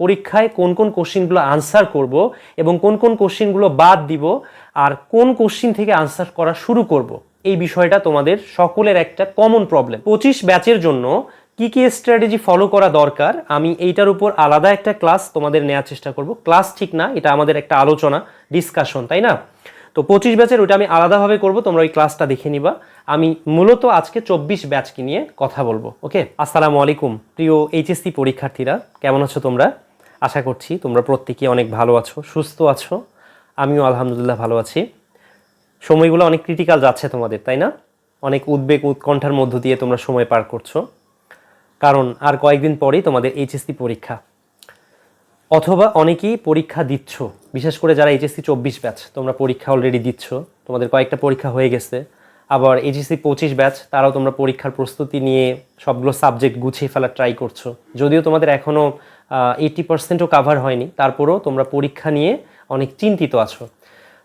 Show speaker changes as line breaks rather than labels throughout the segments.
পরীক্ষায় কোন কোন কোশ্চিনগুলো আনসার করব এবং কোন কোন কোশ্চিনগুলো বাদ দিব আর কোন কোশ্চিন থেকে আনসার করা শুরু করব। এই বিষয়টা তোমাদের সকলের একটা কমন প্রবলেম পঁচিশ ব্যাচের জন্য কি কি স্ট্র্যাটেজি ফলো করা দরকার? আমি এইটার উপর আলাদা একটা ক্লাস তোমাদের নেওয়ার চেষ্টা করব। ক্লাস ঠিক না, এটা আমাদের একটা আলোচনা ডিসকাশন তাই না? তো পঁচিশ ব্যাচের ওইটা আমি আলাদাভাবে করব, তোমরা ওই ক্লাসটা দেখে নিবা। আমি মূলত আজকে চব্বিশ ব্যাচকে নিয়ে কথা বলব ওকে আসসালামু আলাইকুম, প্রিয় এইচএসসি পরীক্ষার্থীরা, কেমন আছো তোমরা? আশা করছি তোমরা প্রত্যেকে অনেক ভালো আছো, সুস্থ আছো। আমিও আলহামদুলিল্লাহ ভালো আছি। সময়গুলো অনেক ক্রিটিক্যাল যাচ্ছে তোমাদের, তাই না? অনেক উদ্বেগ উৎকণ্ঠার মধ্য দিয়ে তোমরা সময় পার করছ। কারণ আর কয়েকদিন পরেই তোমাদের এইচএসসি পরীক্ষা। অথবা অনেকেই পরীক্ষা দিচ্ছ, বিশেষ করে যারা এইচএসসি চব্বিশ ব্যাচ তোমরা পরীক্ষা অলরেডি দিচ্ছ। তোমাদের কয়েকটা পরীক্ষা হয়ে গেছে। আবার এইচএসসি পঁচিশ ব্যাচ তারাও তোমরা পরীক্ষার প্রস্তুতি নিয়ে সবগুলো সাবজেক্ট গুছিয়ে ফেলার ট্রাই করছ। যদিও তোমাদের এখনও এইটি পার্সেন্টও কাভার হয়নি। তারপরেও তোমরা পরীক্ষা নিয়ে অনেক চিন্তিত আছো।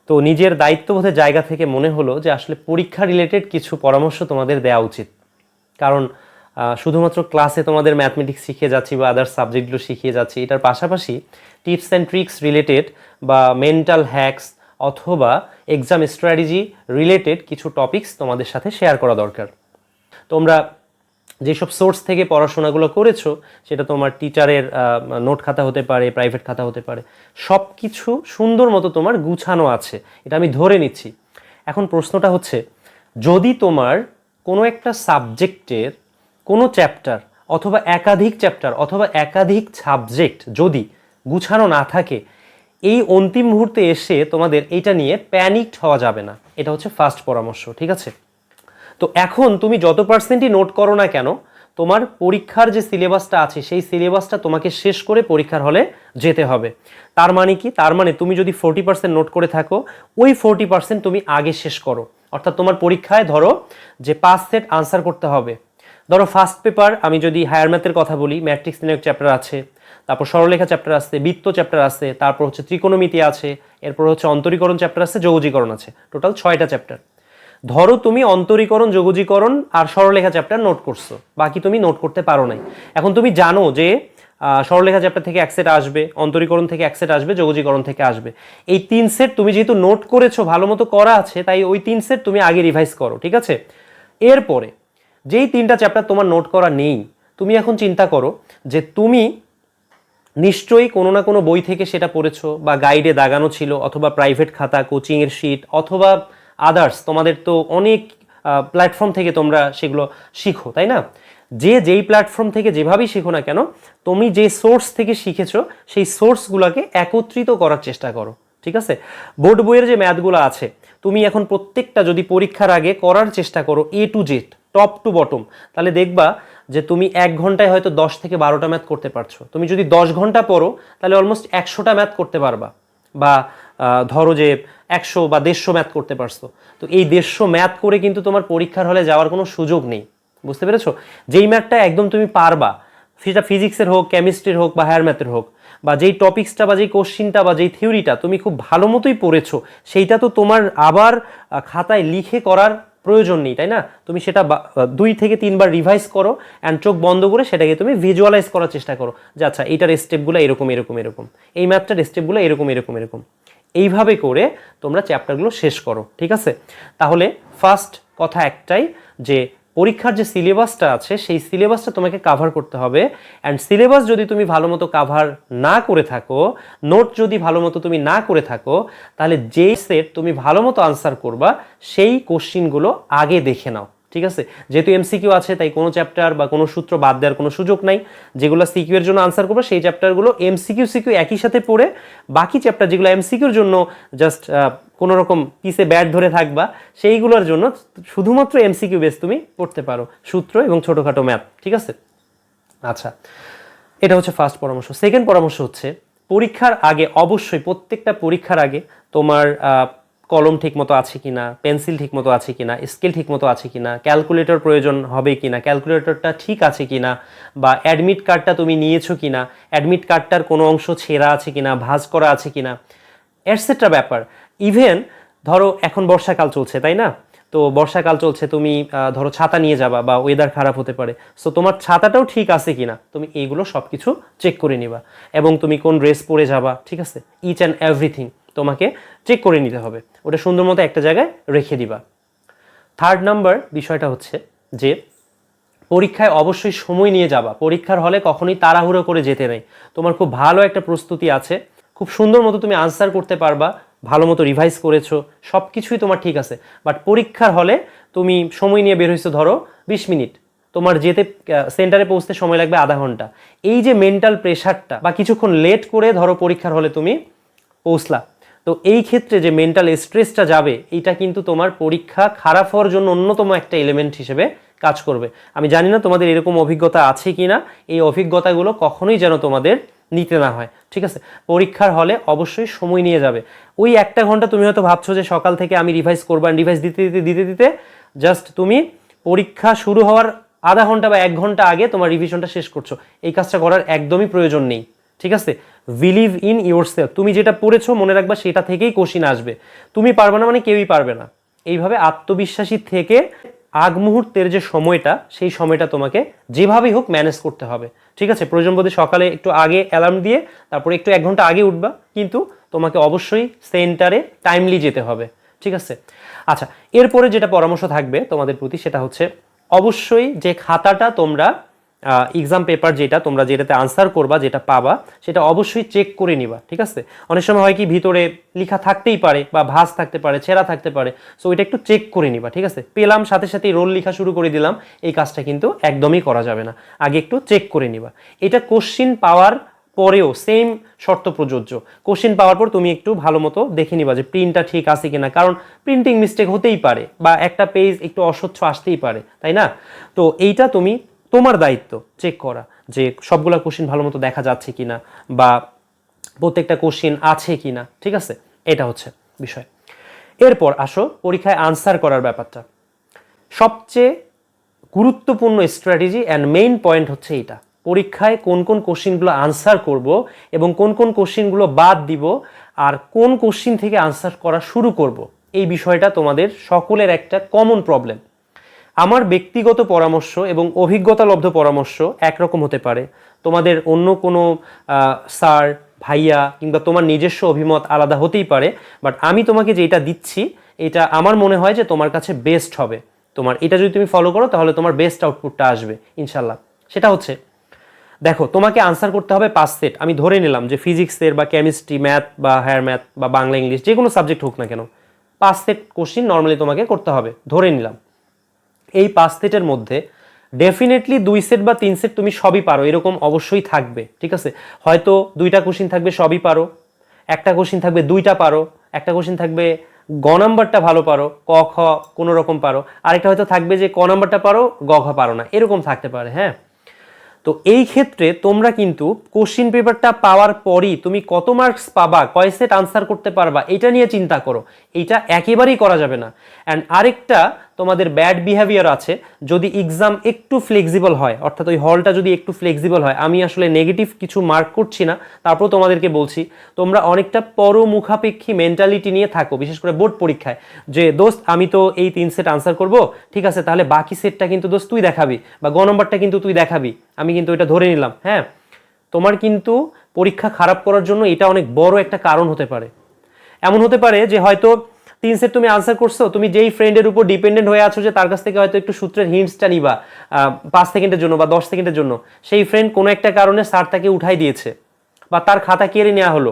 তো নিজের দায়িত্ববোধের জায়গা থেকে মনে হলো যে আসলে পরীক্ষা রিলেটেড কিছু পরামর্শ তোমাদের দেওয়া উচিত। কারণ শুধুমাত্র ক্লাসে তোমাদের ম্যাথমেটিক্স শিখিয়ে যাচ্ছি বা আদার সাবজেক্টগুলো শিখিয়ে যাচ্ছি, এটার পাশাপাশি টিপস অ্যান্ড ট্রিক্স রিলেটেড বা মেন্টাল হ্যাকস অথবা এক্সাম স্ট্র্যাটেজি রিলেটেড কিছু টপিকস তোমাদের সাথে শেয়ার করা দরকার। তোমরা যেসব সোর্স থেকে পড়াশোনাগুলো করেছ, সেটা তোমার টিচারের নোট খাতা হতে পারে, প্রাইভেট খাতা হতে পারে সব কিছু সুন্দর মতো তোমার গুছানো আছে, এটা আমি ধরে নিচ্ছি। এখন প্রশ্নটা হচ্ছে, যদি তোমার কোনো একটা সাবজেক্টের কোনো চ্যাপ্টার অথবা একাধিক চ্যাপ্টার অথবা একাধিক সাবজেক্ট যদি গুছানো না থাকে, এই অন্তিম মুহূর্তে এসে তোমাদের এটা নিয়ে প্যানিকড হওয়া যাবে না। এটা হচ্ছে ফার্স্ট পরামর্শ, ঠিক আছে? তো এখন তুমি যত পার্সেন্টই নোট করো না কেন, তোমার পরীক্ষার যে সিলেবাসটা আছে, সেই সিলেবাসটা তোমাকে শেষ করে পরীক্ষার হলে যেতে হবে। তার মানে কি? তার মানে তুমি যদি ফোরটি পার্সেন্ট নোট করে থাকো, ওই ফোরটি পার্সেন্ট তুমি আগে শেষ করো। অর্থাৎ তোমার পরীক্ষায় ধরো যে পাঁচ সেট আনসার করতে হবে। ধরো ফার্স্ট পেপার আমি যদি হায়ার ম্যাথের কথা বলি ম্যাট্রিক্স নিয়ে চ্যাপ্টার আছে, তারপর সরলরেখা চ্যাপ্টার আছে, বৃত্ত চ্যাপ্টার আছে, তারপর হচ্ছে ত্রিকোণমিতি আছে, এরপর হচ্ছে অন্তরীকরণ চ্যাপ্টার আছে যৌগীকরণ আছে। টোটাল ছয়টা চ্যাপ্টার ধরো তুমি অন্তরীকরণ যোগজীকরণ আর সরলরেখা চ্যাপ্টার নোট করছ। বাকি তুমি নোট করতে পারো নাই। এখন তুমি জানো যে আহ, সরলরেখা চ্যাপ্টার থেকে এক সেট আসবে অন্তরীকরণ থেকে এক সেট আসবে যোগজীকরণ থেকে আসবে। এই তিন সেট তুমি যেহেতু নোট করেছ ভালো মতো করা আছে তাই ওই তিন সেট তুমি আগে রিভাইজ করো ঠিক আছে? এরপরে যেই তিনটা চ্যাপ্টার তোমার নোট করা নেই তুমি এখন চিন্তা করো যে তুমি নিশ্চয়ই কোনো না কোনো বই থেকে সেটা পড়েছো বা গাইডে দাগানো ছিল অথবা প্রাইভেট খাতা কোচিংয়ের শিট অথবা আদার্স তোমাদের তো অনেক প্ল্যাটফর্ম থেকে তোমরা সেগুলো শিখো, তাই না? যে যেই প্ল্যাটফর্ম থেকে যেভাবেই শিখো না কেন, তুমি যে সোর্স থেকে শিখেছো, সেই সোর্সগুলোকে একত্রিত করার চেষ্টা করো, ঠিক আছে? বোর্ড বইয়ের যে ম্যাথগুলো আছে, তুমি এখন প্রত্যেকটা যদি পরীক্ষার আগে করার চেষ্টা করো A to Z top to bottom তাহলে দেখবা যে তুমি এক ঘন্টায় হয়তো দশ থেকে বারোটা ম্যাথ করতে পারছ। তুমি যদি দশ ঘণ্টা পড়ো, তাহলে অলমোস্ট একশোটা ম্যাথ করতে পারবা। বা ধরো যে একশো বা দেড়শো ম্যাথ করতে পারছ। তো এই দেড়শো ম্যাথ করে কিন্তু তোমার পরীক্ষার হলে যাওয়ার কোনো সুযোগ নেই। বুঝতে পেরেছ? যেই ম্যাথটা একদম তুমি পারবা, সেটা ফিজিক্সের হোক কেমিস্ট্রির হোক বা হায়ার ম্যাথের হোক, বা যেই টপিক্সটা বা যেই কোশ্চিনটা বা যেই থিওরিটা তুমি খুব ভালো মতোই পড়েছো, সেইটা তো তোমার আবার খাতায় লিখে করার প্রয়োজন নেই, তাই না? তুমি সেটা দুই থেকে তিনবার রিভাইজ করো অ্যান্ড চোখ বন্ধ করে সেটাকে তুমি ভিজুয়ালাইজ করার চেষ্টা করো যে আচ্ছা এইটার স্টেপগুলো এরকম এরকম এরকম। এই ম্যাথটার স্টেপগুলো এরকম এরকম এরকম। এইভাবে করে তোমরা চ্যাপ্টারগুলো শেষ করো, ঠিক আছে? তাহলে ফার্স্ট কথা একটাই যে পরীক্ষার যে সিলেবাসটা আছে, সেই সিলেবাসটা তোমাকে কাভার করতে হবে। অ্যান্ড সিলেবাস যদি তুমি ভালো মতো কাভার না করে থাকো নোট যদি ভালো মতো তুমি না করে থাকো, তাহলে যেই সেট তুমি ভালো মতো আনসার করবা, সেই কোশ্চিনগুলো আগে দেখে নাও। ঠিক আছে? যেহেতু এমসিকিউ আছে, তাই কোনো চ্যাপ্টার বা কোনো সূত্র বাদ দেওয়ার কোনো সুযোগ নাই। যেগুলো সিকিউ এর জন্য আনসার করবে, সেই চ্যাপ্টারগুলো এমসিকিউ সিকিউ একই সাথে পড়ে বাকি চ্যাপ্টার যেগুলো এমসিকিউর জন্য জাস্ট কোনো রকম পিসে ব্যাট ধরে থাকবা, সেইগুলোর জন্য শুধুমাত্র এমসিকিউ বেস তুমি পড়তে পারো। সূত্র এবং ছোটোখাটো ম্যাথ ঠিক আছে? আচ্ছা এটা হচ্ছে ফার্স্ট পরামর্শ। সেকেন্ড পরামর্শ হচ্ছে, পরীক্ষার আগে, অবশ্যই প্রত্যেকটা পরীক্ষার আগে তোমার কলম ঠিকমতো আছে কিনা, পেন্সিল ঠিকমতো আছে কিনা, স্কেল ঠিকমতো আছে কিনা, ক্যালকুলেটর প্রয়োজন হবে কিনা, ক্যালকুলেটরটা ঠিক আছে কিনা বা অ্যাডমিট কার্ডটা তুমি নিয়েছো কিনা, অ্যাডমিট কার্ডটার কোনো অংশ ছেঁড়া আছে কিনা, ভাঁজ করা আছে কিনা, এটসেট্রা ব্যাপার। ইভেন ধরো এখন বর্ষাকাল চলছে, তাই না? তো বর্ষাকাল চলছে, তুমি ধরো ছাতা নিয়ে যাবা বা ওয়েদার খারাপ হতে পারে। সো তোমার ছাতাটাও ঠিক আছে কিনা, তুমি এইগুলো সব কিছু চেক করে নিবা। এবং তুমি কোন ড্রেস পরে যাবা, ঠিক আছে? ইচ অ্যান্ড এভরিথিং তোমাকে চেক করে নিতে হবে। ওটা সুন্দর মতো একটা জায়গায় রেখে দিবা। থার্ড নাম্বার বিষয়টা হচ্ছে যে, পরীক্ষায় অবশ্যই সময় নিয়ে যাবা। পরীক্ষার হলে কখনোই তাড়াহুড়ো করে যেতে নেই। তোমার খুব ভালো একটা প্রস্তুতি আছে। খুব সুন্দর মতো তুমি আনসার করতে পারবা। ভালো মতো রিভাইজ করেছ। সব কিছুই তোমার ঠিক আছে। বাট পরীক্ষার হলে তুমি সময় নিয়ে বের হয়েছো ধরো বিশ মিনিট। তোমার যেতে সেন্টারে পৌঁছতে সময় লাগবে আধা ঘণ্টা। এই যে মেন্টাল প্রেশারটা বা কিছুক্ষণ লেট করে ধরো পরীক্ষার হলে তুমি পৌঁছলা। তো এই ক্ষেত্রে যে মেন্টাল স্ট্রেসটা যাবে এটা কিন্তু তোমার পরীক্ষা খারাপ হওয়ার জন্য অন্যতম একটা এলিমেন্ট হিসেবে কাজ করবে। আমি জানি না তোমাদের এরকম অভিজ্ঞতা আছে কি না এই অভিজ্ঞতাগুলো কখনোই যেন তোমাদের নিতে না হয়, ঠিক আছে? পরীক্ষার হলে অবশ্যই সময় নিয়ে যাবে। ওই একটা ঘণ্টা তুমি হয়তো ভাবছ যে সকাল থেকে আমি রিভাইজ করব রিভাইজ দিতে দিতে দিতে দিতে জাস্ট তুমি পরীক্ষা শুরু হওয়ার আধা ঘণ্টা বা এক ঘণ্টা আগে তোমার রিভিশনটা শেষ করছ। এই কাজটা করার একদমই প্রয়োজন নেই। ঠিক আছে? বিলিভ ইন ইউর সেলফ তুমি যেটা পড়েছো, মনে রাখবা সেটা থেকেই কোশ্চিন আসবে। তুমি পারবে না মানে কেউই পারবে না। এইভাবে আত্মবিশ্বাসী থেকে আগ মুহূর্তের যে সময়টা, সেই সময়টা তোমাকে যেভাবেই হোক ম্যানেজ করতে হবে। ঠিক আছে? প্রয়োজন বোধে সকালে একটু আগে অ্যালার্ম দিয়ে, তারপরে একটু এক ঘণ্টা আগে উঠবা। কিন্তু তোমাকে অবশ্যই সেন্টারে টাইমলি যেতে হবে। ঠিক আছে? আচ্ছা এরপরে যেটা পরামর্শ থাকবে তোমাদের প্রতি, সেটা হচ্ছে অবশ্যই যে খাতাটা তোমরা এক্সাম পেপার যেটা তোমরা যেটাতে আনসার করবা, যেটা পাবা, সেটা অবশ্যই চেক করে নিবা, ঠিক আছে? অনেক সময় হয় কি, ভিতরে লেখা থাকতেই পারে বা ভাঁজ থাকতে পারে, ছেঁড়া থাকতে পারে সো এটা একটু চেক করে নিবা, ঠিক আছে? পেলাম, সাথে সাথে রোল লেখা শুরু করে দিলাম, এই কাজটা কিন্তু একদমই করা যাবে না। আগে একটু চেক করে নিবা। এটা কোশ্চিন পাওয়ার পরেও সেম শর্ত প্রযোজ্য। কোশ্চিন পাওয়ার পর তুমি একটু ভালো মতো দেখে নিবা যে প্রিন্টটা ঠিক আছে কিনা, কারণ প্রিন্টিং মিস্টেক হতেই পারে বা একটা পেজ একটু অস্বচ্ছ আসতেই পারে, তাই না? তো এইটা তুমি তোমার দায়িত্ব চেক করা যে সবগুলা কোশ্চিন ভালো মতো দেখা যাচ্ছে কিনা বা প্রত্যেকটা কোশ্চিন আছে কিনা, ঠিক আছে? এটা হচ্ছে বিষয়। এরপর আসো পরীক্ষায় আনসার করার ব্যাপারটা। সবচেয়ে গুরুত্বপূর্ণ স্ট্র্যাটেজি অ্যান্ড মেইন পয়েন্ট হচ্ছে এটা। পরীক্ষায় কোন কোন কোশ্চিনগুলো আনসার করব এবং কোন কোন কোশ্চিনগুলো বাদ দিব আর কোন কোশ্চিন থেকে আনসার করা শুরু করব। এই বিষয়টা তোমাদের সকলের একটা কমন প্রবলেম আমার ব্যক্তিগত পরামর্শ এবং অভিজ্ঞতালব্ধ পরামর্শ একরকম হতে পারে। তোমাদের অন্য কোনো স্যার, ভাইয়া কিংবা তোমার নিজস্ব অভিমত আলাদা হতেই পারে, বাট আমি তোমাকে যেটা দিচ্ছি, এটা আমার মনে হয় যে তোমার কাছে বেস্ট হবে। তোমার এটা যদি তুমি ফলো করো, তাহলে তোমার বেস্ট আউটপুটটা আসবে ইনশাল্লাহ সেটা হচ্ছে, দেখো, তোমাকে আনসার করতে হবে পাঁচ সেট আমি ধরে নিলাম যে ফিজিক্সের বা কেমিস্ট্রি ম্যাথ বা হায়ার ম্যাথ বা বাংলা ইংলিশ যে কোনো সাবজেক্ট হোক না কেন, পাঁচ সেট কোশ্চিন নর্মালি তোমাকে করতে হবে, ধরে নিলাম। এই পাঁচ সেটের মধ্যে ডেফিনেটলি দুই সেট বা তিন সেট তুমি সবই পারো, এরকম অবশ্যই থাকবে, ঠিক আছে? হয়তো দুইটা কোশ্চিন থাকবে, সবই পারো, একটা কোশ্চিন থাকবে, দুইটা পারো, একটা কোশ্চিন থাকবে, গ নাম্বারটা ভালো পারো, ক, খ, কোনো রকম পারো, আরেকটা হয়তো থাকবে যে ক নাম্বারটা পারো, গ খ পারো না, এরকম থাকতে পারে হ্যাঁ? তো এই ক্ষেত্রে তোমরা কিন্তু কোশ্চিন পেপারটা পাওয়ার পরই তুমি কত মার্কস পাবা, কয় সেট আনসার করতে পারবা, এটা নিয়ে চিন্তা করো এইটা একেবারেই করা যাবে না। অ্যান্ড আরেকটা তোমাদের ব্যাড বিহেভিয়ার আছে, যদি এক্সাম একটু ফ্লেক্সিবল হয়, অর্থাৎ ওই হলটা যদি একটু ফ্লেক্সিবল হয়, আমি আসলে নেগেটিভ কিছু মার্ক করছি না তারপর তোমাদেরকে বলছি, তোমরা অনেকটা পরমুখাপেক্ষী মেন্টালিটি নিয়ে থাকো, বিশেষ করে বোর্ড পরীক্ষায়, যে দোস্ত, আমি তো এই তিন সেট আনসার করব, ঠিক আছে, তাহলে বাকি সেটটা কিন্তু দোস্ত তুই দেখাবি, বা গ নম্বরটা কিন্তু তুই দেখাবি, আমি কিন্তু এটা ধরে নিলাম হ্যাঁ? তোমার কিন্তু পরীক্ষা খারাপ করার জন্য এটা অনেক বড় একটা কারণ হতে পারে। এমন হতে পারে যে হয়তো তিন সেট তুমি আনসার করছ, তুমি যেই ফ্রেন্ডের উপর ডিপেন্ডেন্ট হয়ে আছো যে তার কাছ থেকে হয়তো একটু সূত্রের হিন্টসটা নিবা পাঁচ সেকেন্ডের জন্য বা দশ সেকেন্ডের জন্য, সেই ফ্রেন্ড কোনো একটা কারণে স্যার তাকে উঠাই দিয়েছে বা তার খাতা কেড়ে নেওয়া হলো।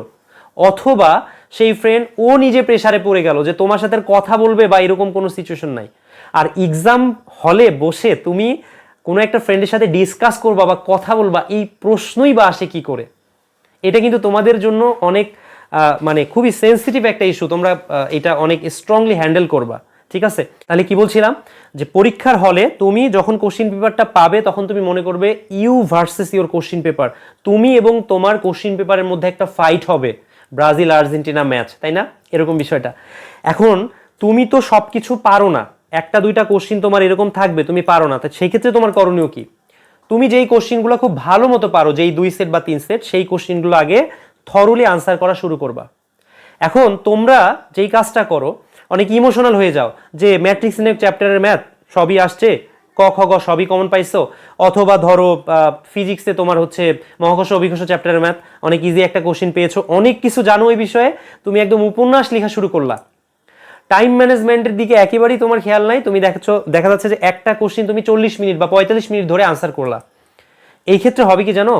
অথবা সেই ফ্রেন্ড ও নিজে প্রেসারে পড়ে গেল যে তোমার সাথে কথা বলবে বা এরকম কোনো সিচুয়েশন নাই। আর এক্সাম হলে বসে তুমি কোনো একটা ফ্রেন্ডের সাথে ডিসকাস করবা বা কথা বলবা, এই প্রশ্নই বা আসে কি করে? এটা কিন্তু তোমাদের জন্য অনেক মানে খুবই সেন্সিটিভ একটা ইস্যু তোমরা এটা অনেক স্ট্রংলি হ্যান্ডেল করবা। ঠিক আছে? তাহলে কি বলছিলাম? যে পরীক্ষার হলে তুমি যখন কোশ্চিন পেপারটা পাবে, তখন তুমি মনে করবে you versus your question paper তুমি এবং তোমার কোশ্চিন পেপারের মধ্যে একটা ফাইট হবে। ব্রাজিল, আর্জেন্টিনা ম্যাচ তাই না? এরকম বিষয়টা। এখন, তুমি তো সব কিছু পারো না। একটা, দুইটা কোশ্চিন তোমার এরকম থাকবে, তুমি পারো না। তা সেই ক্ষেত্রে তোমার করণীয় কি? তুমি যেই কোশ্চিনগুলো খুব ভালো মতো পারো, যেই দুই সেট বা তিন সেট সেই কোশ্চিনগুলো আগে থরুলি আনসার করা শুরু করবা। এখন তোমরা যেই কাজটা করো, অনেক ইমোশনাল হয়ে যাও যে ম্যাট্রিক্স ইন চ্যাপ্টারের ম্যাথ সবই আসছে, ক, খ, গ সবই কমন পাইছো, অথবা ধরো ফিজিক্সে তোমার হচ্ছে মহাকর্ষ, অভিকর্ষ চ্যাপ্টারের ম্যাথ অনেক ইজি একটা কোশ্চিন পেয়েছ, অনেক কিছু জানো এই বিষয়ে, তুমি একদম উপন্যাস লেখা শুরু করলা। টাইম ম্যানেজমেন্টের দিকে একেবারেই তোমার খেয়াল নাই, তুমি দেখছ, দেখা যাচ্ছে যে একটা কোশ্চিন তুমি চল্লিশ মিনিট বা পঁয়তাল্লিশ মিনিট ধরে আনসার করলা। এই ক্ষেত্রে হবে কি জানো?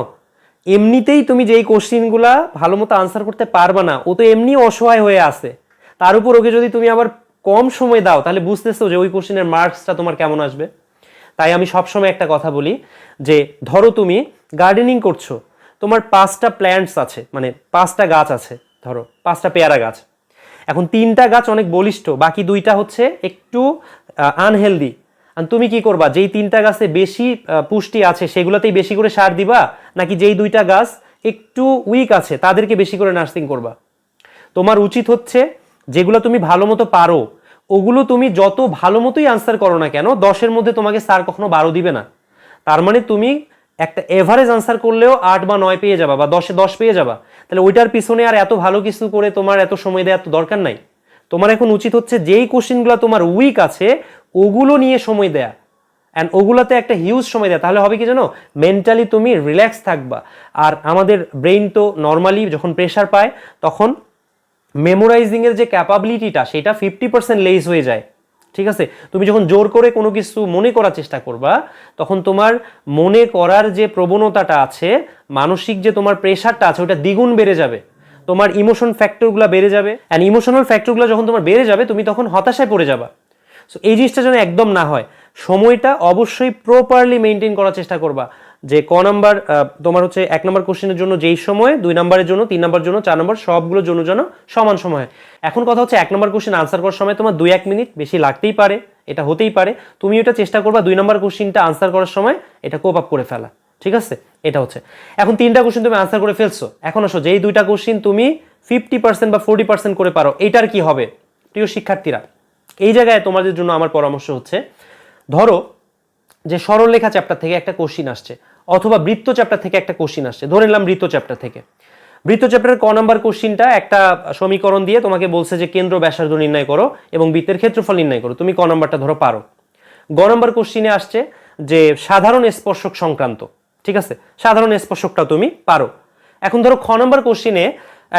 এমনিতেই তুমি যেই কোশ্চিনগুলা ভালো মতো আনসার করতে পারবা না, ও তো এমনি অসহায় হয়ে আছে। তার উপর ওকে যদি তুমি আবার কম সময় দাও, তাহলে বুঝতেছো যে ওই কোশ্চিনের মার্কসটা তোমার কেমন আসবে। তাই আমি সবসময় একটা কথা বলি যে, ধরো তুমি গার্ডেনিং করছ, তোমার পাঁচটা প্ল্যান্টস আছে মানে পাঁচটা গাছ আছে, ধরো পাঁচটা পেয়ারা গাছ। এখন তিনটা গাছ অনেক বলিষ্ঠ, বাকি দুইটা হচ্ছে একটু আনহেলদি তুমি কি করবা? যেই তিনটা গাছে বেশি পুষ্টি আছে, সেগুলোতেই বেশি করে সার দিবা? নাকি যেই দুইটা গাছ একটু উইক আছে, তাদেরকে বেশি করে নার্সিং করবা? তোমার উচিত হচ্ছে, যেগুলো তুমি ভালো মতো পারো, ওগুলো তুমি যত ভালো মতোই আনসার করো না কেন, দশের মধ্যে তোমাকে স্যার কখনো বারো দিবে না। তার মানে তুমি একটা এভারেজ আনসার করলেও আট বা নয় পেয়ে যাবা, বা দশে দশ পেয়ে যাবা। তাহলে ওইটার পিছনে আর এত ভালো কিছু করে তোমার এত সময় দেওয়ার তো দরকার নাই। তোমার এখন উচিত হচ্ছে যেই কোশ্চেনগুলো তোমার উইক আছে, ওগুলো নিয়ে সময় দেয়া। অ্যান্ড ওগুলোতে একটা হিউজ সময় দেয়। তাহলে হবে কি জানো? মেন্টালি তুমি রিল্যাক্স থাকবা। আর আমাদের ব্রেইন তো নর্মালি যখন প্রেশার পায়, তখন মেমোরাইজিংয়ের যে ক্যাপাবিলিটিটা সেটা ফিফটি পার্সেন্ট লেস হয়ে যায়। ঠিক আছে? তুমি যখন জোর করে কোনো কিছু মনে করার চেষ্টা করবা, তখন তোমার মনে করার যে প্রবণতাটা আছে, মানসিক যে তোমার প্রেশারটা আছে, ওটা দ্বিগুণ বেড়ে যাবে। তোমার ইমোশন ফ্যাক্টরগুলো বেড়ে যাবে অ্যান্ড ইমোশনাল ফ্যাক্টরগুলো যখন তোমার বেড়ে যাবে, তুমি তখন হতাশায় পড়ে যাবা। সো এই জিনিসটা যেন একদম না হয়, সময়টা অবশ্যই প্রপারলি মেনটেন করার চেষ্টা করবা, যে ক নাম্বার তোমার হচ্ছে এক নম্বর কোশ্চেনের জন্য যেই সময়, দুই নম্বরের জন্য, তিন নম্বর জন্য, চার নম্বর, সবগুলোর জন্য যেন সমান সময়। এখন কথা হচ্ছে এক নম্বর কোশ্চেন আনসার করার সময় তোমার দুই এক মিনিট বেশি লাগতেই পারে, এটা হতেই পারে। তুমি এটা চেষ্টা করবা দুই নম্বর কোশ্চেনটা আনসার করার সময়, এটা কোপ আপ করে ফেলা। ঠিক আছে? এটা হচ্ছে। এখন তিনটা কোশ্চেন তুমি আনসার করে ফেলছো। এখন আসো, যেই দুইটা কোশ্চেন তুমি ফিফটি পার্সেন্ট বা ফোর্টি পার্সেন্ট করে পারো এটার কি হবে? প্রিয় শিক্ষার্থীরা, এই জায়গায় তোমাদের জন্য আমার পরামর্শ হচ্ছে, ধরো যে সরলরেখা চ্যাপ্টার থেকে একটা কোশ্চিন আসছে, অথবা বৃত্ত চ্যাপ্টার থেকে একটা কোশ্চিন আসছে, ধরে নিলাম বৃত্ত চ্যাপ্টার থেকে। বৃত্ত চ্যাপ্টারের ক নাম্বার কোশ্চিনটা একটা সমীকরণ দিয়ে তোমাকে বলছে যে কেন্দ্র ব্যাসার্ধ নির্ণয় করো এবং বৃত্তের ক্ষেত্রফল নির্ণয় করো। তুমি ক নাম্বারটা ধরো পারো। গ নাম্বার কোশ্চিনে আসছে যে সাধারণ স্পর্শক সংক্রান্ত। ঠিক আছে? সাধারণ স্পর্শকটা তুমি পারো। এখন ধরো খ নম্বর কোশ্চিনে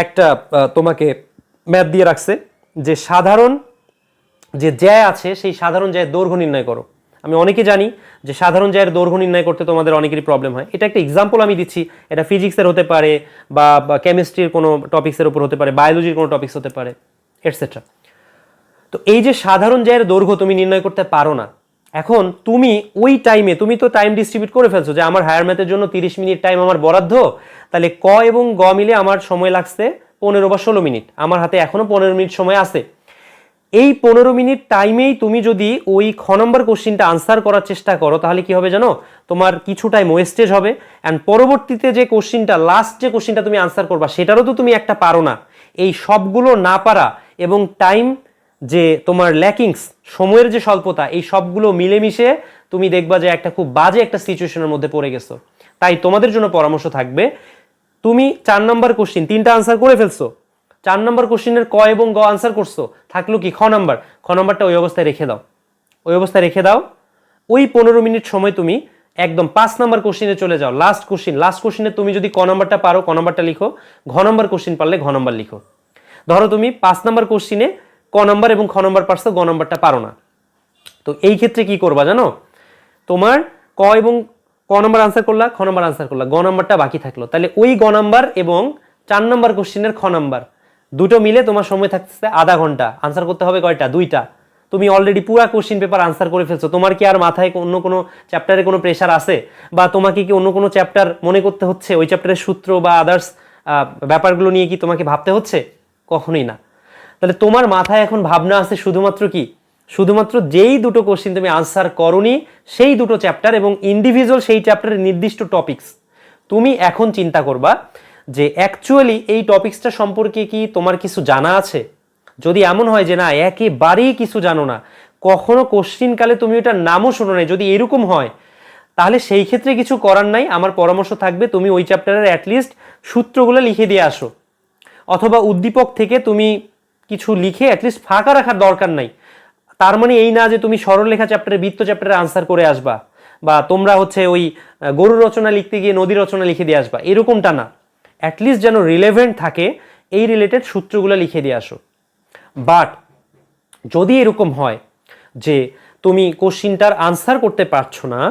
একটা তোমাকে ম্যাথ দিয়ে রাখছে যে সাধারণ যে জ্যায় আছে, সেই সাধারণ জ্যায়ের দৈর্ঘ্য নির্ণয় করো। আমি অনেকে জানি যে সাধারণ জ্যায়ের দৈর্ঘ্য নির্ণয় করতে তোমাদের অনেকেরই প্রবলেম হয়। এটা একটা এক্সাম্পল আমি দিচ্ছি। এটা ফিজিক্সের হতে পারে বা কেমিস্ট্রির কোনো টপিক্সের উপর হতে পারে বায়োলজির কোনো টপিক্স হতে পারে এটসেট্রা তো এই যে সাধারণ জ্যায়ের দৈর্ঘ্য তুমি নির্ণয় করতে পারো না এখন তুমি ওই টাইমে তুমি তো টাইম ডিস্ট্রিবিউট করে ফেলছো যে আমার হায়ার ম্যাথের জন্য তিরিশ মিনিট টাইম আমার বরাদ্দ, তাহলে ক এবং গ মিলে আমার সময় লাগছে পনেরো বা ষোলো মিনিট আমার হাতে এখনও পনেরো মিনিট সময় আছে। এই পনেরো মিনিট টাইমেই তুমি যদি ওই খ নম্বর কোশ্চিনটা আনসার করার চেষ্টা করো, তাহলে কি হবে জানো? তোমার কিছু টাইম ওয়েস্টেজ হবে। অ্যান্ড পরবর্তীতে যে কোশ্চিনটা লাস্ট যে কোশ্চিনটা তুমি আনসার করবা, সেটারও তো তুমি একটা পারো না। এই সবগুলো না পারা এবং টাইম যে তোমার ল্যাকিংস সময়ের যে স্বল্পতা, এই সবগুলো মিলেমিশে তুমি দেখবা যে একটা খুব বাজে একটা সিচুয়েশনের মধ্যে পড়ে গেছো। তাই তোমাদের জন্য পরামর্শ থাকবে, তুমি চার নম্বর কোশ্চিন তিনটা আনসার করে ফেলছো। চার নম্বর কোশ্চিনের ক এবং গ আনসার করছ, থাকল কি খ নাম্বার খ নাম্বারটা ওই অবস্থায় রেখে দাও। ওই অবস্থায় রেখে দাও। ওই পনেরো মিনিট সময় তুমি একদম পাঁচ নাম্বার কোশ্চিনে চলে যাও লাস্ট কোশ্চিন লাস্ট কোশ্চিনে তুমি যদি ক নাম্বারটা পারো, ক নাম্বারটা লিখো ঘ নাম্বার কোশ্চিন পারলে ঘ নাম্বার লিখো। ধরো তুমি পাঁচ নাম্বার কোশ্চিনে ক নাম্বার এবং খ নাম্বার পারছ গ নাম্বারটা পারো না। তো এই ক্ষেত্রে কি করবা জানো? তোমার ক এবং ক নম্বর আনসার করলা, খ নম্বর আনসার করলা, গ নম্বরটা বাকি থাকল। তাহলে ওই গ নাম্বার এবং চার নম্বর কোশ্চেনের খ নাম্বার দুটো মিলে তোমার সময় থাকতেছে আধা ঘণ্টা। আনসার করতে হবে কয়টা? দুইটা। তুমি অলরেডি পুরা কোশ্চিন পেপার আনসার করে ফেলছো। তোমার কি আর মাথায় অন্য কোনো চ্যাপ্টারে কোনো প্রেশার আছে? বা তোমাকে কি অন্য কোনো চ্যাপ্টার মনে করতে হচ্ছে? ওই চ্যাপ্টারের সূত্র বা আদার্স ব্যাপারগুলো নিয়ে কি তোমাকে ভাবতে হচ্ছে? কখনোই না। তাহলে তোমার মাথায় এখন ভাবনা আছে শুধুমাত্র কি? শুধুমাত্র যেই দুটো কোশ্চিন তুমি আনসার করনি, সেই দুটো চ্যাপ্টার এবং ইন্ডিভিজুয়াল সেই চ্যাপ্টারের নির্দিষ্ট টপিকস তুমি এখন চিন্তা করবা যে অ্যাকচুয়ালি এই টপিকসটা সম্পর্কে কি তোমার কিছু জানা আছে? যদি এমন হয় যে না, একেবারেই কিছু জানো না, কখনো কোশ্চিন কালে তুমি ওটার নামও শোনো নাই, যদি এরকম হয়, তাহলে সেই ক্ষেত্রে কিছু করার নাই, আমার পরামর্শ থাকবে তুমি ওই চ্যাপ্টারের অ্যাটলিস্ট সূত্রগুলো লিখে দিয়ে আসো। অথবা উদ্দীপক থেকে তুমি কিছু লিখে অ্যাটলিস্ট ফাঁকা রাখার দরকার নাই। তার মানে এই না যে তুমি সরলরেখা চ্যাপ্টারে বৃত্ত চ্যাপ্টারে আনসার করে আসবা বা তোমরা হচ্ছে ওই গরু রচনা লিখতে গিয়ে নদী রচনা লিখে দিয়ে আসবা, এরকমটা না। অ্যাটলিস্ট যেন রিলেভেন্ট থাকে এই রিলেটেড সূত্রগুলো লিখে দিয়ে আসো। বাট যদি এরকম হয় যে তুমি কোশ্চিনটার আনসার করতে পারছ না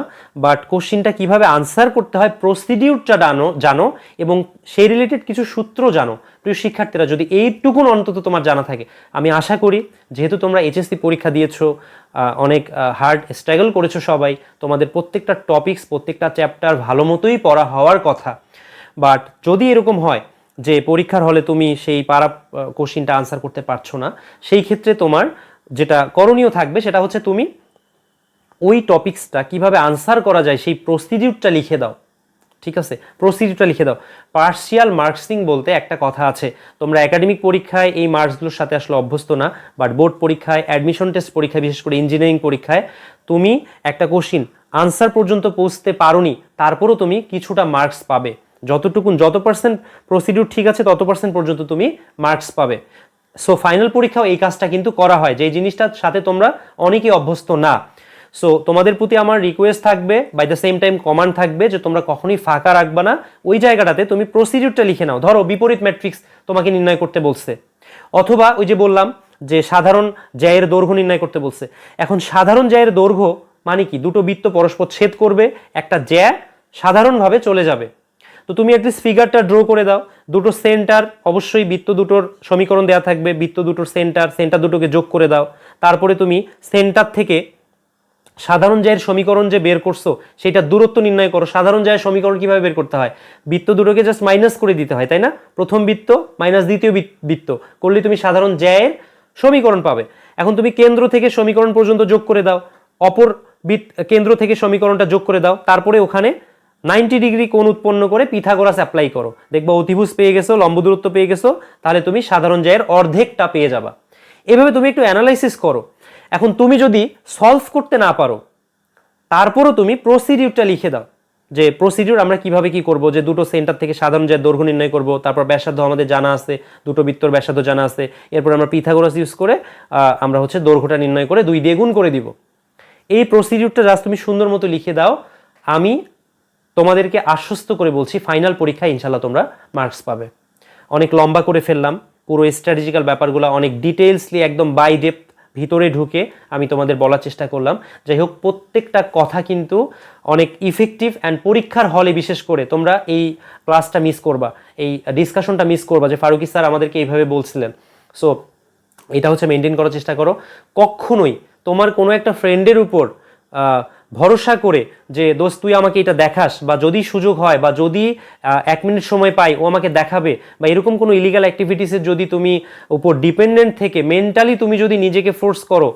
বাট কোশ্চিনটা কীভাবে আনসার করতে হয় প্রসিডিউরটা জানো জানো, এবং সেই রিলেটেড কিছু সূত্র জানো। প্রিয় শিক্ষার্থীরা, যদি এইটুকুন অন্তত তোমার জানা থাকে, আমি আশা করি, যেহেতু তোমরা এইচএসসি পরীক্ষা দিয়েছ অনেক হার্ড স্ট্রাগল করেছ সবাই, তোমাদের প্রত্যেকটা টপিকস প্রত্যেকটা চ্যাপ্টার ভালো মতোই পড়া হওয়ার কথা। বাট যদি এরকম হয় যে পরীক্ষার হলে তুমি সেই পারা কোশ্চিনটা আনসার করতে পারছ না, সেই ক্ষেত্রে তোমার যেটা করণীয় থাকবে সেটা হচ্ছে তুমি ওই টপিক্সটা কীভাবে আনসার করা যায় সেই প্রসিডিউরটা লিখে দাও। ঠিক আছে? প্রসিডিউরটা লিখে দাও। পার্সিয়াল মার্কসিং বলতে একটা কথা আছে। তোমরা একাডেমিক পরীক্ষায় এই মার্কসগুলোর সাথে আসলে অভ্যস্ত না বাট বোর্ড পরীক্ষায় অ্যাডমিশন টেস্ট পরীক্ষায়, বিশেষ করে ইঞ্জিনিয়ারিং পরীক্ষায়, তুমি একটা কোশ্চিন আনসার পর্যন্ত পৌঁছতে পারোনি, তারপরও তুমি কিছুটা মার্কস পাবে। যতটুকুন, যত পার্সেন্ট প্রসিডিউর ঠিক আছে, তত পার্সেন্ট পর্যন্ত তুমি মার্কস পাবে। সো ফাইনাল পরীক্ষাও এই কাজটা কিন্তু করা হয়। যে জিনিসটার সাথে তোমরা অনেকেই অভ্যস্ত না। সো তোমাদের প্রতি আমার রিকোয়েস্ট থাকবে by the same time command থাকবে যে তোমরা কখনোই ফাঁকা রাখবে না। ওই জায়গাটাতে তুমি প্রসিডিউরটা লিখে নাও। ধরো, বিপরীত ম্যাট্রিক্স তোমাকে নির্ণয় করতে বলছে। অথবা ওই যে বললাম যে সাধারণ জ্যায়ের দৈর্ঘ্য নির্ণয় করতে বলছে। এখন সাধারণ জ্যায়ের দৈর্ঘ্য মানে কি? দুটো বৃত্ত পরস্পর ছেদ করবে, একটা জ্যা সাধারণভাবে চলে যাবে। তো তুমি অ্যাটলিস্ট ফিগারটা ড্র করে দাও। দুটো সেন্টার অবশ্যই বৃত্ত দুটোর সমীকরণ দেওয়া থাকবে। বৃত্ত দুটোর সেন্টার সেন্টার দুটোকে যোগ করে দাও। তারপরে তুমি সেন্টার থেকে সাধারণ জায়ের সমীকরণ যে বের করছ, সেটা দূরত্ব নির্ণয় করো। সাধারণ জায়ের সমীকরণ কীভাবে বের করতে হয়? বৃত্ত দুটোকে জাস্ট মাইনাস করে দিতে হয়, তাই না? প্রথম বৃত্ত মাইনাস দ্বিতীয় বৃত- বৃত্ত। করলে তুমি সাধারণ জায়ের সমীকরণ পাবে। এখন তুমি কেন্দ্র থেকে সমীকরণ পর্যন্ত যোগ করে দাও। অপর কেন্দ্র থেকে সমীকরণটা যোগ করে দাও। তারপরে ওখানে নাইনটি ডিগ্রি কোণ উৎপন্ন করে পিথাগোরাস অ্যাপ্লাই করো। দেখবা অতিভুজ পেয়ে গেছো, লম্ব দূরত্ব পেয়ে গেছো, তাহলে তুমি সাধারণ জায়ের অর্ধেকটা পেয়ে যাবা। এভাবে তুমি একটু অ্যানালাইসিস করো। এখন তুমি যদি সলভ করতে না পারো, তারপরও তুমি প্রসিডিউরটা লিখে দাও যে প্রসিডিউর আমরা কীভাবে কি করব, যে দুটো সেন্টার থেকে সাধারণ যে দৈর্ঘ্য নির্ণয় করব, তারপর ব্যাসার্ধ আমাদের জানা আছে, দুটো বৃত্তর ব্যাসার্ধ জানা আছে, এরপর আমরা পিথাগোরাস ইউজ করে আমরা হচ্ছে দৈর্ঘ্যটা নির্ণয় করে দুই দিয়ে গুণ করে দিব। এই প্রসিডিউরটা জাস্ট তুমি সুন্দর মতো লিখে দাও, আমি তোমাদেরকে আশ্বস্ত করে বলছি ফাইনাল পরীক্ষায় ইনশাল্লাহ তোমরা মার্কস পাবে। অনেক লম্বা করে ফেললাম, পুরো স্ট্র্যাটেজিক্যাল ব্যাপারগুলো অনেক ডিটেলসলি একদম বাই ডেপথ ভিতরে ঢুকে আমি তোমাদের বলার চেষ্টা করলাম। যাই হোক, প্রত্যেকটা কথা কিন্তু অনেক ইফেক্টিভ অ্যান্ড পরীক্ষার হলে বিশেষ করে তোমরা এই ক্লাসটা মিস করবা, এই ডিসকাশনটা মিস করবা যে ফারুকি স্যার আমাদেরকে এইভাবে বলছিলেন। সো এটা হচ্ছে মেনটেন করার চেষ্টা করো। কখনোই তোমার কোনো একটা ফ্রেন্ডের উপর ভরসা করে যে, দোস্ত, তুই আমাকে এটা দেখাস বা যদি সুযোগ হয় বা যদি এক মিনিট সময় পাই, ও আমাকে দেখাবে বা এরকম কোনো ইলিগাল অ্যাক্টিভিটিসের যদি তুমি উপর ডিপেন্ডেন্ট থেকে মেন্টালি তুমি যদি নিজেকে ফোর্স করো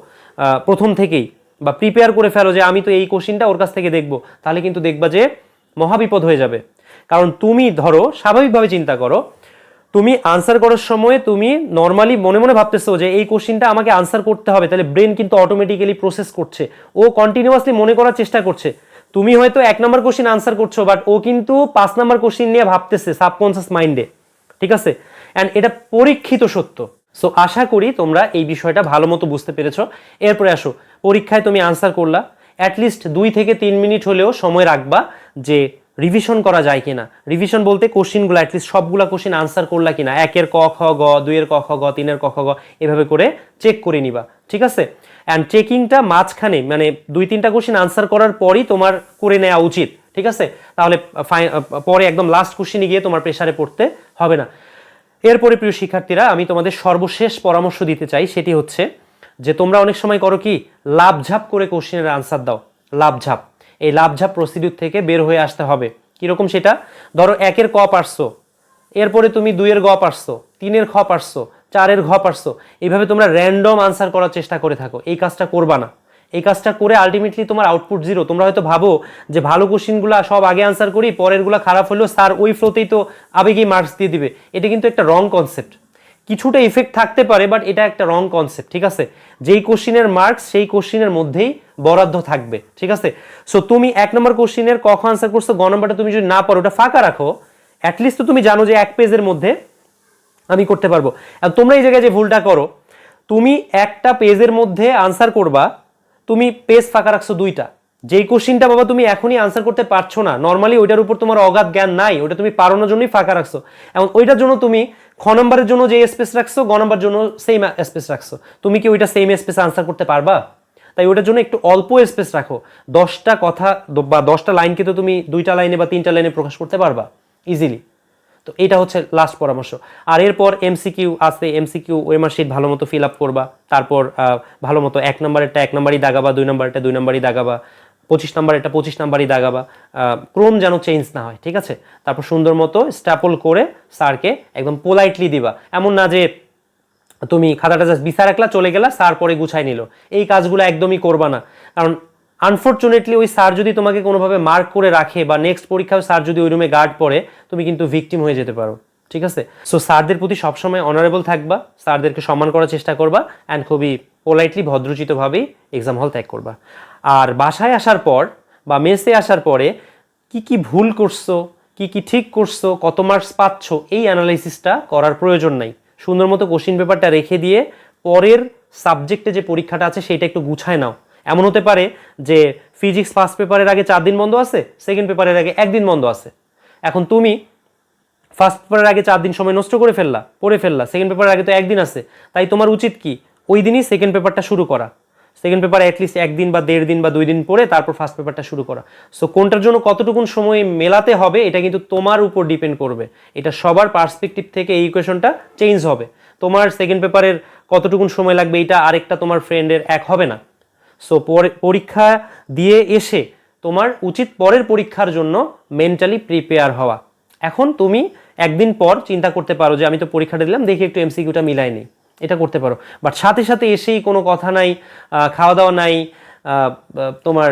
প্রথম থেকেই বা প্রিপেয়ার করে ফেলো যে, আমি তো এই কোশ্চিনটা ওর কাছ থেকে দেখব তাহলে কিন্তু দেখবা যে, মহাবিপদ হয়ে যাবে। কারণ তুমি ধরো, স্বাভাবিকভাবে চিন্তা করো তুমি আনসার করার সময় তুমি নর্মালি মনে মনে ভাবতেছো যে এই কোশ্চিনটা আমাকে আনসার করতে হবে, তাহলে ব্রেন কিন্তু অটোমেটিক্যালি প্রসেস করছে। ও কন্টিনিউয়াসলি মনে করার চেষ্টা করছে। তুমি হয়তো এক নম্বর কোশ্চিন আনসার করছ বাট ও কিন্তু পাঁচ নম্বর কোশ্চিন নিয়ে ভাবতেছে সাবকনসিয়াস মাইন্ডে ঠিক আছে? অ্যান্ড এটা পরীক্ষিত সত্য। সো আশা করি তোমরা এই বিষয়টা ভালো মতো বুঝতে পেরেছ। এরপরে আসো, পরীক্ষায় তুমি আনসার করলা। অ্যাটলিস্ট দুই থেকে তিন মিনিট হলেও সময় রাখবা যে রিভিশন করা যায় কিনা? রিভিশন বলতে কোশ্চিনগুলো অ্যাটলিস্ট সবগুলা কোশ্চিন আনসার করলা কিনা? একের ক, খ, গ, দুইয়ের ক, খ, গ, তিনের ক, খ, গ, এভাবে করে চেক করে নিবা, ঠিক আছে? অ্যান্ড চেকিংটা মাঝখানে মানে দুই, তিনটা কোশ্চিন আনসার করার পরই তোমার করে নেওয়া উচিত, ঠিক আছে? তাহলে পরে একদম লাস্ট কোশ্চিনে গিয়ে তোমার প্রেসারে পড়তে হবে না। এরপরে প্রিয় শিক্ষার্থীরা, আমি তোমাদের সর্বশেষ পরামর্শ দিতে চাই, সেটি হচ্ছে যে তোমরা অনেক সময় করো কি, লাভঝাপ করে কোশ্চেনের আনসার দাও, লাভঝাপ। এই লাভঝাপ প্রসিডিউর থেকে বের হয়ে আসতে হবে। কীরকম সেটা? ধরো একের ক পারছ, এরপরে তুমি দুইয়ের গ পারছ, তিনের খ পারছ, চারের ঘ পারছ, এইভাবে তোমরা র্যান্ডম আনসার করার চেষ্টা করে থাকো। এই কাজটা করবা না। এই কাজটা করে আলটিমেটলি তোমার আউটপুট জিরো তোমরা হয়তো ভাবো যে ভালো কোশ্চিনগুলো সব আগে আনসার করি, পরেরগুলো খারাপ হলেও স্যার ওই ফ্লোতেই তো আবেগেই মার্কস দিয়ে দিবে। এটা কিন্তু একটা রং কনসেপ্ট কিছুটা ইফেক্ট থাকতে পারে বাট এটা একটা রং কনসেপ্ট ঠিক আছে? যেই কোশ্চিনের মার্কস সেই কোশ্চিনের মধ্যেই বরাদ্দ থাকবে, ঠিক আছে? সো তুমি এক নম্বর কোশ্চিনের কখন আনসার করছ, গ নম্বরটা তুমি যদি না পারো, ওটা ফাঁকা রাখো। অ্যাটলিস্ট তো তুমি জানো যে এক পেজের মধ্যে আমি করতে পারব। তোমরা এই জায়গায় যে ভুলটা করো, তুমি একটা পেজের মধ্যে আনসার করবা, তুমি পেজ ফাঁকা রাখছো দুইটা। যেই কোশ্চিনটা বাবা তুমি এখনই আনসার করতে পারছ না নর্মালি ওইটার উপর তোমার অগাধ জ্ঞান নাই ওটা তুমি পারানোর জন্যই ফাঁকা রাখছো। এবং ওইটার জন্য তুমি খ নম্বরের জন্য যে স্পেস রাখছো, গ নম্বরের জন্য সেম স্পেস রাখছো। তুমি কি ওইটা সেম স্পেস আনসার করতে পারবা? তাই ওটার জন্য একটু অল্প স্পেস রাখো। দশটা কথা বা দশটা লাইনকে তো তুমি দুইটা লাইনে বা তিনটা লাইনে প্রকাশ করতে পারবা ইজিলি তো এটা হচ্ছে লাস্ট পরামর্শ। আর এরপর এমসিকিউ আছে এমসিকিউ ওয়েমার শিট ভালো মতো ফিল আপ করবা। তারপর ভালো মতো এক নম্বরেরটা এক নম্বরই দাগাবা, দুই নম্বরেরটা দুই নম্বরই দাগাবা। পঁচিশ নম্বরেরটা পঁচিশ নম্বরই দাগাবা। ক্রোম যেন চেঞ্জ না হয়, ঠিক আছে? তারপর সুন্দর মতো স্ট্যাপল করে স্যারকে একদম পোলাইটলি দিবা। এমন না যে তুমি খাতাটা জাস্ট বিছা রাখলা, চলে গেলা, স্যার পরে গুছাই নিল। এই কাজগুলো একদমই করবা না। কারণ আনফর্চুনেটলি ওই স্যার যদি তোমাকে কোনোভাবে মার্ক করে রাখে বা নেক্সট পরীক্ষায় স্যার যদি ওই রুমে গার্ড পড়ে, তুমি কিন্তু ভিকটিম হয়ে যেতে পারো, ঠিক আছে? সো স্যারদের প্রতি সবসময় অনারেবল থাকবা, স্যারদেরকে সম্মান করার চেষ্টা করবা অ্যান্ড খুবই পোলাইটলি ভদ্রচিতভাবেই এক্সাম হল ত্যাগ করবা। আর বাসায় আসার পর বা মেসে আসার পরে কি কি ভুল করছ, কি কি ঠিক করছ, কত মার্কস পাচ্ছ, এই অ্যানালাইসিসটা করার প্রয়োজন নাই। সুন্দর মতো কোশ্চিন পেপারটা রেখে দিয়ে পরের সাবজেক্টে যে পরীক্ষাটা আছে সেটা একটু গুছায় নাও। এমন হতে পারে যে ফিজিক্স ফার্স্ট পেপারের আগে চার দিন বন্ধ আছে সেকেন্ড পেপারের আগে একদিন বন্ধ আছে। এখন তুমি ফার্স্ট পেপারের আগে চার দিন সময় নষ্ট করে ফেললা, পড়ে ফেললা সেকেন্ড পেপারের আগে তো একদিন আছে। তাই তোমার উচিত কি? ওই দিনই সেকেন্ড পেপারটা শুরু করা। সেকেন্ড পেপার অ্যাটলিস্ট একদিন বা দেড় দিন বা দুই দিন পরে তারপর ফার্স্ট পেপারটা শুরু করা। সো কোনটার জন্য কতটুকুন সময় মেলাতে হবে, এটা কিন্তু তোমার উপর ডিপেন্ড করবে। এটা সবার পার্সপেক্টিভ থেকে এই ইকুয়েশনটা চেঞ্জ হবে। তোমার সেকেন্ড পেপারের কতটুকুন সময় লাগবে, এটা আরেকটা তোমার ফ্রেন্ডের এক হবে না। সো পরীক্ষা দিয়ে এসে তোমার উচিত পরের পরীক্ষার জন্য মেন্টালি প্রিপেয়ার হওয়া। এখন তুমি একদিন পর চিন্তা করতে পারো যে, আমি তো পরীক্ষাটা দিলাম, দেখি একটু এমসিকিউটা মিলাই নেই এটা করতে পারো। বাট সাথে সাথে এসেই কোনো কথা নাই খাওয়া দাওয়া নাই তোমার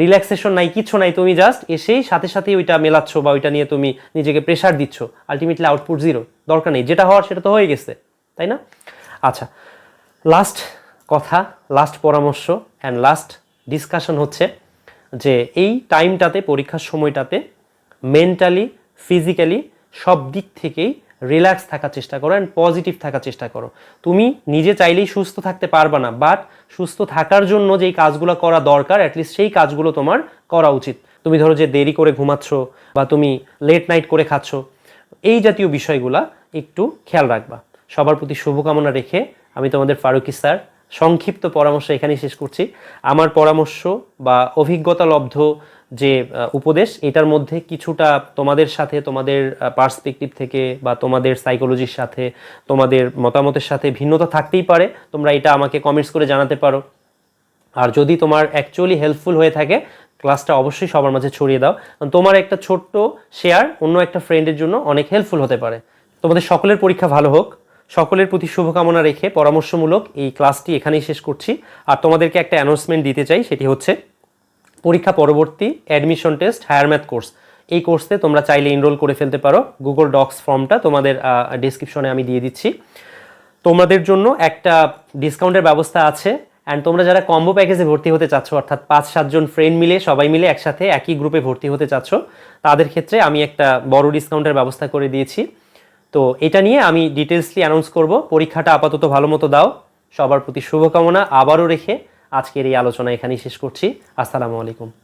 রিল্যাক্সেশন নাই, কিছু নাই, তুমি জাস্ট এসেই সাথে সাথেই ওইটা মেলাচ্ছ বা ওইটা নিয়ে তুমি নিজেকে প্রেশার দিচ্ছ। আলটিমেটলি আউটপুট জিরো দরকার নেই। যেটা হওয়ার সেটা তো হয়ে গেছে, তাই না? আচ্ছা লাস্ট কথা লাস্ট পরামর্শ অ্যান্ড লাস্ট ডিসকাশন হচ্ছে যে এই টাইমটাতে পরীক্ষার সময়টাতে মেন্টালি ফিজিক্যালি সব দিক থেকেই রিল্যাক্স থাকার চেষ্টা করো অ্যান্ড পজিটিভ থাকার চেষ্টা করো। তুমি নিজে চাইলেই সুস্থ থাকতে পারবা না বাট সুস্থ থাকার জন্য যেই কাজগুলো করা দরকার অ্যাটলিস্ট সেই কাজগুলো তোমার করা উচিত। তুমি ধরো যে দেরি করে ঘুমাচ্ছ বা তুমি লেট নাইট করে খাচ্ছ, এই জাতীয় বিষয়গুলা একটু খেয়াল রাখবা। সবার প্রতি শুভকামনা রেখে আমি তোমাদের ফারুকি স্যার সংক্ষিপ্ত পরামর্শ এখানেই শেষ করছি। আমার পরামর্শ বা অভিজ্ঞতা লব্ধ যে উপদেশ, এটার মধ্যে কিছুটা তোমাদের সাথে, তোমাদের পার্সপেক্টিভ থেকে বা তোমাদের সাইকোলজির সাথে, তোমাদের মতামতের সাথে ভিন্নতা থাকতেই পারে। তোমরা এটা আমাকে কমেন্টস করে জানাতে পারো। আর যদি তোমার অ্যাকচুয়ালি হেল্পফুল হয়ে থাকে ক্লাসটা অবশ্যই সবার মাঝে ছড়িয়ে দাও। তোমার একটা ছোট্ট শেয়ার অন্য একটা ফ্রেন্ডের জন্য অনেক হেল্পফুল হতে পারে। তোমাদের সকলের পরীক্ষা ভালো হোক। সকলের প্রতি শুভকামনা রেখে পরামর্শমূলক এই ক্লাসটি এখানেই শেষ করছি। আর তোমাদেরকে একটা অ্যানাউন্সমেন্ট দিতে চাই, সেটি হচ্ছে পরীক্ষা পরবর্তী admission test higher math course এই কোর্সে তোমরা চাইলে এনরোল করে ফেলতে পারো। গুগল ডক্স ফর্মটা তোমাদের ডিসক্রিপশনে আমি দিয়ে দিচ্ছি। তোমাদের জন্য একটা ডিসকাউন্টের ব্যবস্থা আছে। অ্যান্ড তোমরা যারা কম্বো প্যাকেজে ভর্তি হতে চাচ্ছ, অর্থাৎ পাঁচ সাতজন ফ্রেন্ড মিলে, সবাই মিলে একসাথে একই গ্রুপে ভর্তি হতে চাচ্ছ, তাদের ক্ষেত্রে আমি একটা বড় ডিসকাউন্টের ব্যবস্থা করে দিয়েছি। তো এটা নিয়ে আমি ডিটেলসলি অ্যানাউন্স করব। পরীক্ষাটা আপাতত ভালো মতো দাও। সবার প্রতি শুভকামনা। আবারও রেখে আজকের এই আলোচনা এখানেই শেষ করছি। আসসালামু আলাইকুম।